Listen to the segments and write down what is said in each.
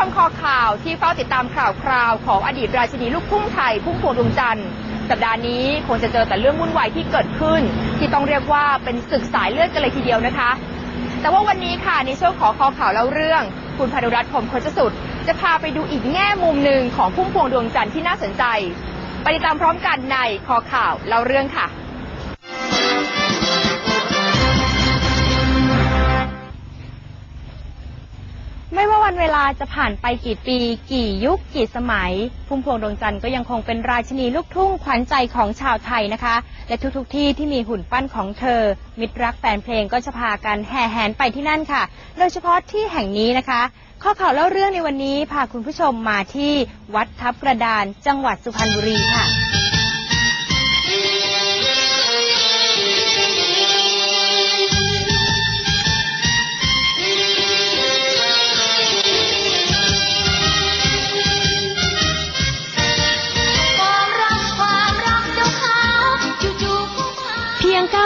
ชมคอข่าวที่เฝ้าติดตามข่าวคราวของอดีตราชินีลูกทุ่งไทยพุ่มพวงดวงจันทร์สัปดาห์นี้คงจะเจอแต่เรื่องวุ่นวายที่เกิดขึ้น ที่ต้องเรียกว่าเป็นศึกสายเลือดกันเลยทีเดียวนะคะ แต่ว่าวันนี้ค่ะในช่วงขอคอข่าวเล่าเรื่อง คุณพานุรัตน์ผมโคจสุด จะพาไปดูอีกแง่มุมหนึ่งของพุ่มพวงดวงจันทร์ที่น่าสนใจ ไปติดตามพร้อมกันในคอข่าวเล่าเรื่องค่ะ ไม่ว่าวันเวลาจะผ่านไปกี่ปี กี่ยุคกี่สมัย พุ่มพวงดวงจันทร์ก็ยังคงเป็นราชินีลูกทุ่งขวัญใจของชาวไทยนะคะ และทุกๆทที่ที่มีหุ่นปั้นของเธอ มิตรรักแฟนเพลงก็จะพากันแห่แหนไปที่นั่นค่ะ โดยเฉพาะที่แห่งนี้นะคะ ข้อข่าวเล่าเรื่องในวันนี้พาคุณผู้ชมมาที่วัดทับกระดาน จังหวัดสุพรรณบุรีค่ะ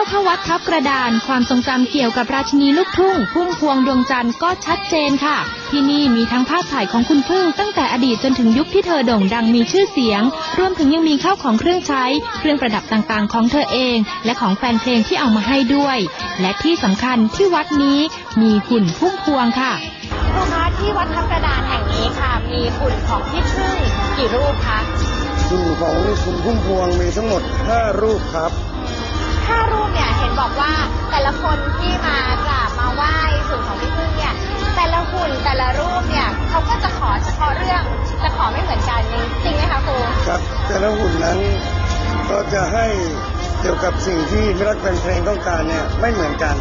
เพียงก้าวเข้าวัดทับกระดาน ความทรงจำเกี่ยวกับราชินีลูกทุ่ง พุ่มพวงดวงจันทร์ก็ชัดเจนค่ะ ที่นี่มีทั้งภาพถ่ายของคุณพึ่งตั้งแต่อดีตจนถึงยุคที่เธอโด่งดังมีชื่อเสียง รวมถึงยังมีข้าวของเครื่องใช้ เครื่องประดับต่างๆ ของเธอเอง และของแฟนเพลงที่เอามาให้ด้วย และที่สำคัญที่วัดนี้มีหุ่นพุ่มพวงค่ะครูคะที่วัดทับกระดานแห่งนี้ค่ะ มีหุ่นของพี่พึ่งกี่รูปคะหุ่นของคุณพุ่มพวงมีทั้งหมด 5 รูปครับ ห้ารูปเนี่ยเห็นบอกว่าแต่ละคนที่มากราบมาไหว้หุ่นของพี่พึ่งเนี่ยแต่ละหุ่นแต่ละรูปเนี่ยเขาก็จะขอเฉพาะเรื่องจะขอไม่เหมือนกันจริงไหมคะครูครับแต่ละหุ่นนั้นก็จะให้เกี่ยวกับสิ่งที่มิตรรักแฟนเพลงต้องการเนี่ยไม่เหมือนกัน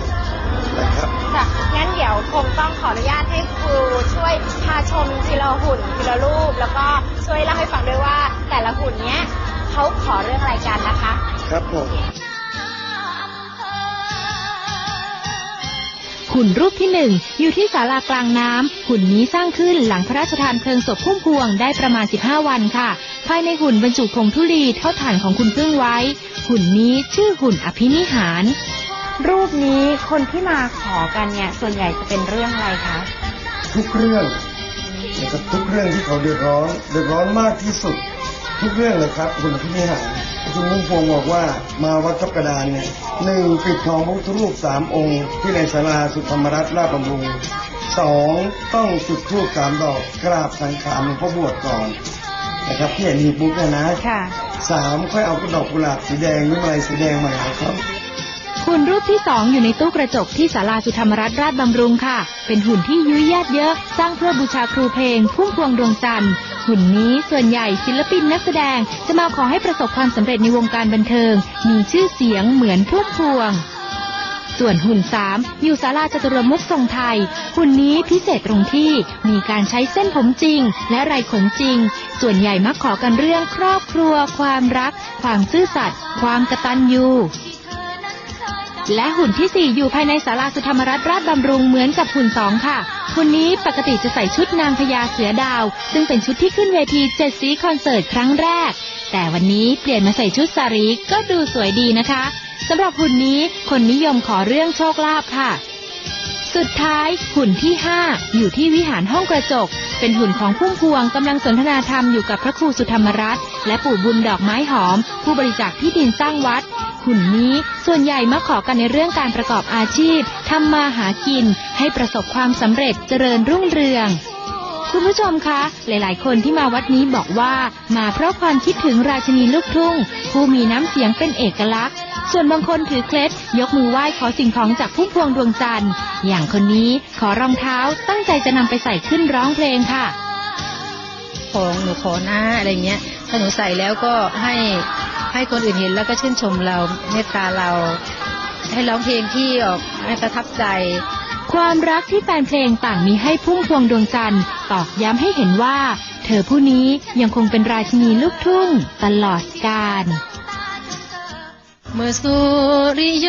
นะครับค่ะงั้นเดี๋ยวคงต้องขออนุญาตให้ครูช่วยพาชมทีละหุ่นทีละรูป แล้วก็ช่วยเล่าให้ฟังด้วยว่าแต่ละหุ่นเนี้ยเขาขอเรื่องอะไรกันนะคะ ครับผม หุ่นรูปที่หนึ่งอยู่ที่ศาลากลางน้ำหุ่นนี้สร้างขึ้นหลังพระราชทานเพลิงศพพุ่มพวงได้ประมาณ 15 วันค่ะ ภายในหุ่นบรรจุผงธุลีเท่าฐานของคุณพึ่งไว้ หุ่นนี้ชื่อหุ่นอภินิหาร รูปนี้คนที่มาขอกันเนี่ยส่วนใหญ่จะเป็นเรื่องอะไรคะทุกเรื่องนะครับทุกเรื่องที่เขาเดือดร้อนเดือดร้อนมากที่สุด ทุกเรื่องเลยครับคุณพินิหารคุณพุ่มพวงบอกว่ามาวัดทับกระดานเนี่ยหนึ่งปิดทองพระพุทธรูปสามองค์ ที่ในศาลาสุธรรมรัตน์ราชบำรุงสองต้องจุดธูปสามดอกกราบสังขารหลวงพ่อบวชก่อนนะครับที่เห็นหีบปุ๊บเนี่ยนะค่ะสามค่อยเอาดอกกุหลาบสีแดงหรืออะไรสีแดงมาให้ครับ หุ่นรูปที่สองอยู่ในตู้กระจกที่ศาลาสุธรรมรัตนราชบำรุงค่ะ เป็นหุ่นที่ยุ้ยญาติเยอะ สร้างเพื่อบูชาครูเพลง พุ่มพวงดวงจันทร์ หุ่นนี้ส่วนใหญ่ศิลปินนักแสดง จะมาขอให้ประสบความสำเร็จในวงการบันเทิง มีชื่อเสียงเหมือนพุ่มพวงส่วนหุ่นสามอยู่ศาลาจตุรมุขทรงไทย หุ่นนี้พิเศษตรงที่มีการใช้เส้นผมจริง และไรขนจริง ส่วนใหญ่มักขอกันเรื่องครอบครัว ความรัก ความซื่อสัตย์ความกตัญญู และหุ่นที่ 4 อยู่ภายในศาลาสุธรรมรัตนราชบำรุงเหมือนกับหุ่นสองค่ะ หุ่นนี้ปกติจะใส่ชุดนางพญาเสือดาว ซึ่งเป็นชุดที่ขึ้นเวทีเจ็ดสีคอนเสิร์ตครั้งแรก แต่วันนี้เปลี่ยนมาใส่ชุดสารีก็ดูสวยดีนะคะสำหรับหุ่นนี้คนนิยมขอเรื่องโชคลาภค่ะ สุดท้ายหุ่นที่ 5 อยู่ที่วิหารห้องกระจก เป็นหุ่นของพุ่มพวงกำลังสนทนาธรรมอยู่กับพระครูสุธรรมรัตน์และปู่บุญดอกไม้หอม ผู้บริจาคที่ดินสร้างวัด หุ่นนี้ ส่วนใหญ่มาขอกันในเรื่องการประกอบอาชีพทำมาหากิน ให้ประสบความสำเร็จเจริญรุ่งเรืองคุณผู้ชมคะ หลายๆ คนที่มาวัดนี้บอกว่ามาเพราะความคิดถึงราชินีลูกทุ่ง ผู้มีน้ำเสียงเป็นเอกลักษณ์ ส่วนบางคนถือเคล็ดยกมือไหว้ขอสิ่งของจากพุ่มพวงดวงจันทร์ อย่างคนนี้ขอรองเท้าตั้งใจจะนำไปใส่ขึ้นร้องเพลงค่ะ ของหนูขอหน้าอะไรเงี้ย ถ้าหนูใส่แล้วก็ให้ ให้คนอื่นเห็นแล้วก็ชื่นชมเราเมตตาเรา ให้ร้องเพลงที่ออกให้ประทับใจ ความรักที่แฟนเพลงต่างมีให้พุ่มพวงดวงจันทร์ตอกย้ำให้เห็นว่า เธอผู้นี้ยังคงเป็นราชินีลูกทุ่งตลอดกาลเมื่อสุริย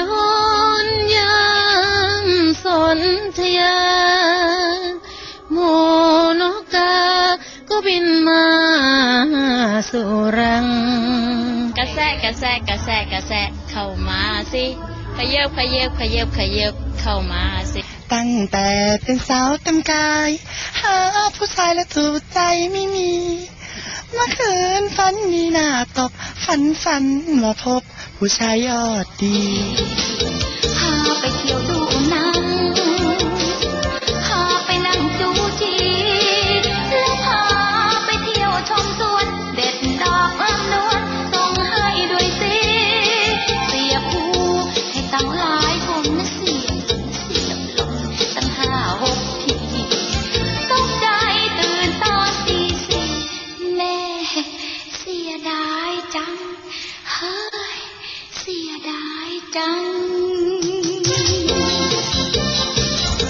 นต์ยามสนธยาโมนกาก็บินมาสู่รัง กระแสกระแสกระแสกระแสเข้ามาสิขยบขยบขยบขยบเข้ามาสิ ตั้งแต่เป็นสาวเต็มกาย หาผู้ชายและถูกใจไม่มี เมื่อคืนฝันมีหน้าตบ ฝันฝันว่าพบ ผู้ชายยอดดี พาไปเที่ยวดู 想